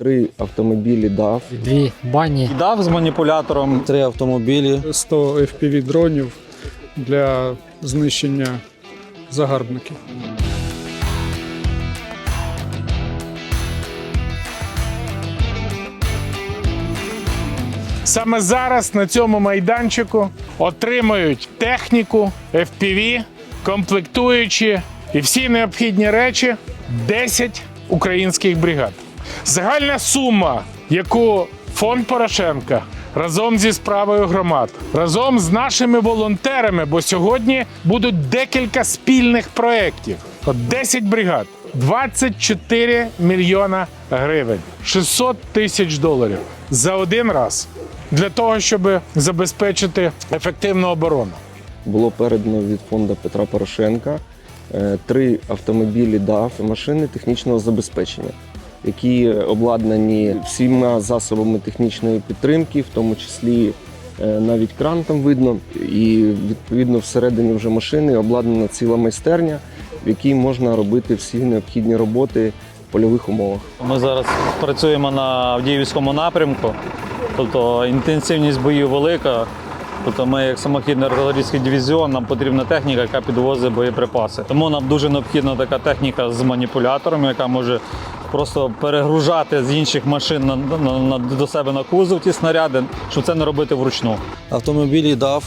Три автомобілі DAF, Дві бані. Дав з маніпулятором. Три автомобілі. 100 fpv дронів для знищення загарбників. Саме зараз на цьому майданчику отримують техніку, FPV, комплектуючі і всі необхідні речі 10 українських бригад. Загальна сума, яку фонд Порошенка разом зі справою громад, разом з нашими волонтерами, бо сьогодні будуть декілька спільних проєктів. От 10 бригад, 24 мільйона гривень, 600 тисяч доларів за один раз для того, щоб забезпечити ефективну оборону. було передано від фонду Петра Порошенка е, три автомобілі DAF, машини технічного забезпечення, які обладнані всіма засобами технічної підтримки, в тому числі е, навіть кран там видно. І відповідно всередині вже машини обладнана ціла майстерня, в якій можна робити всі необхідні роботи в польових умовах. Ми зараз працюємо на Авдіївському напрямку, тобто інтенсивність боїв велика. Тобто ми, як самохідний артилерійський дивізіон, нам потрібна техніка, яка підвозить боєприпаси. Тому нам дуже необхідна така техніка з маніпуляторами, яка може просто перегружати з інших машин на, на, на, до себе на кузов ті снаряди, щоб це не робити вручну. Автомобілі DAF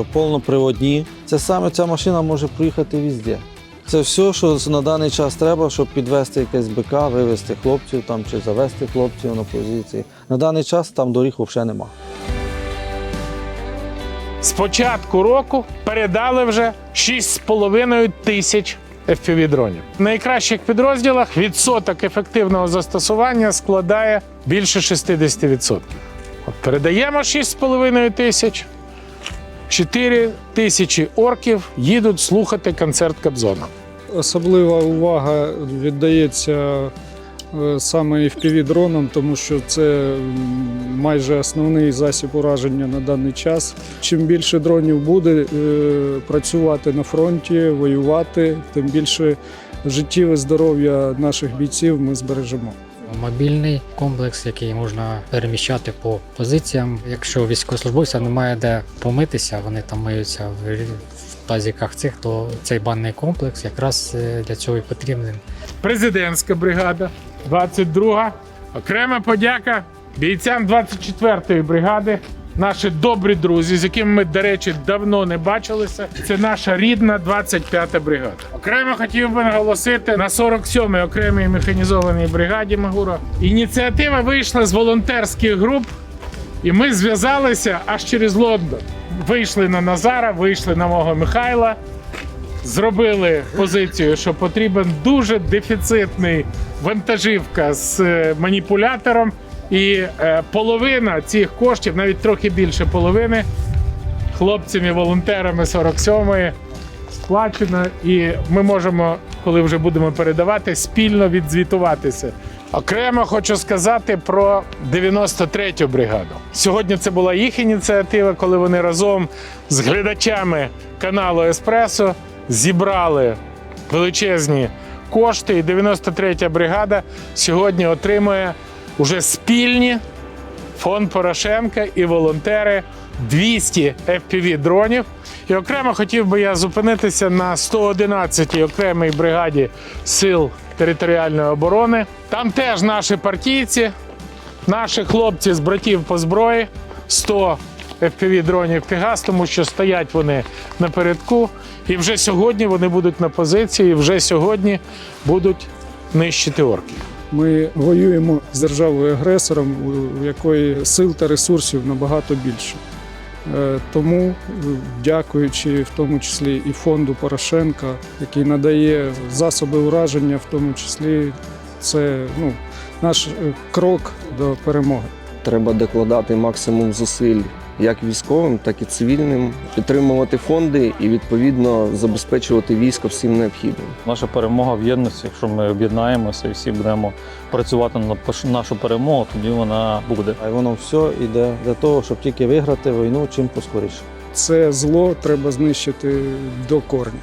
е, повноприводні. Це саме ця машина може проїхати везде. Це все, що на даний час треба, щоб підвести якесь БК, вивезти хлопців там, чи завести хлопців на позиції. На даний час там доріг взагалі немає. З початку року передали вже 6,5 тисяч fpv дронів. В найкращих підрозділах відсоток ефективного застосування складає більше 60%. От передаємо 6,5 тисяч, 4 тисячі орків їдуть слухати концерт Кобзона. Особлива увага віддається саме fpv дронам, тому що це майже основний засіб ураження на даний час. Чим більше дронів буде е, працювати на фронті, воювати, тим більше життів і здоров'я наших бійців ми збережемо. Мобільний комплекс, який можна переміщати по позиціям. Якщо військовослужбовця немає де помитися, вони там миються в тазіках цих, то цей банний комплекс якраз е, для цього і потрібен. Президентська бригада, 22-га. Окрема подяка бійцям 24-ї бригади. Наші добрі друзі, з якими ми, до речі, давно не бачилися. Це наша рідна 25-та бригада. Окремо хотів би наголосити на 47-й окремій механізованій бригаді Магура. Ініціатива вийшла з волонтерських груп, і ми зв'язалися аж через Лондон. Вийшли на Назара, вийшли на мого Михайла зробили позицію, що потрібен дуже дефіцитний вантажівка з е, маніпулятором, і е, половина цих коштів, навіть трохи більше половини, хлопцями, волонтерами 47-ї сплачено, і ми можемо, коли вже будемо передавати, спільно відзвітуватися. Окремо хочу сказати про 93-ю бригаду. Сьогодні це була їх ініціатива, коли вони разом з глядачами каналу Еспресо зібрали величезні кошти. І 93-я бригада сьогодні отримує уже спільні фонд Порошенка і волонтери 200 fpv дронів. І окремо хотів би я зупинитися на 111-й окремій бригаді сил територіальної оборони. Там теж наші партійці, наші хлопці з братів по зброї 100 fpv дронів Пегас, тому що стоять вони напередку. І вже сьогодні вони будуть на позиції, і вже сьогодні будуть нищити орків. Ми воюємо з державою-агресором, у якої сил та ресурсів набагато більше. Е, Тому, дякуючи в тому числі і фонду Порошенка, який надає засоби ураження, в тому числі це ну, наш е, крок до перемоги. Треба докладати максимум зусиль як військовим, так і цивільним, підтримувати фонди і відповідно забезпечувати військо всім необхідним. Наша перемога в єдності, якщо ми об'єднаємося і всі будемо працювати на нашу перемогу, тоді вона буде. А воно все йде для того, щоб тільки виграти війну чим поскоріше. Це зло треба знищити до корня.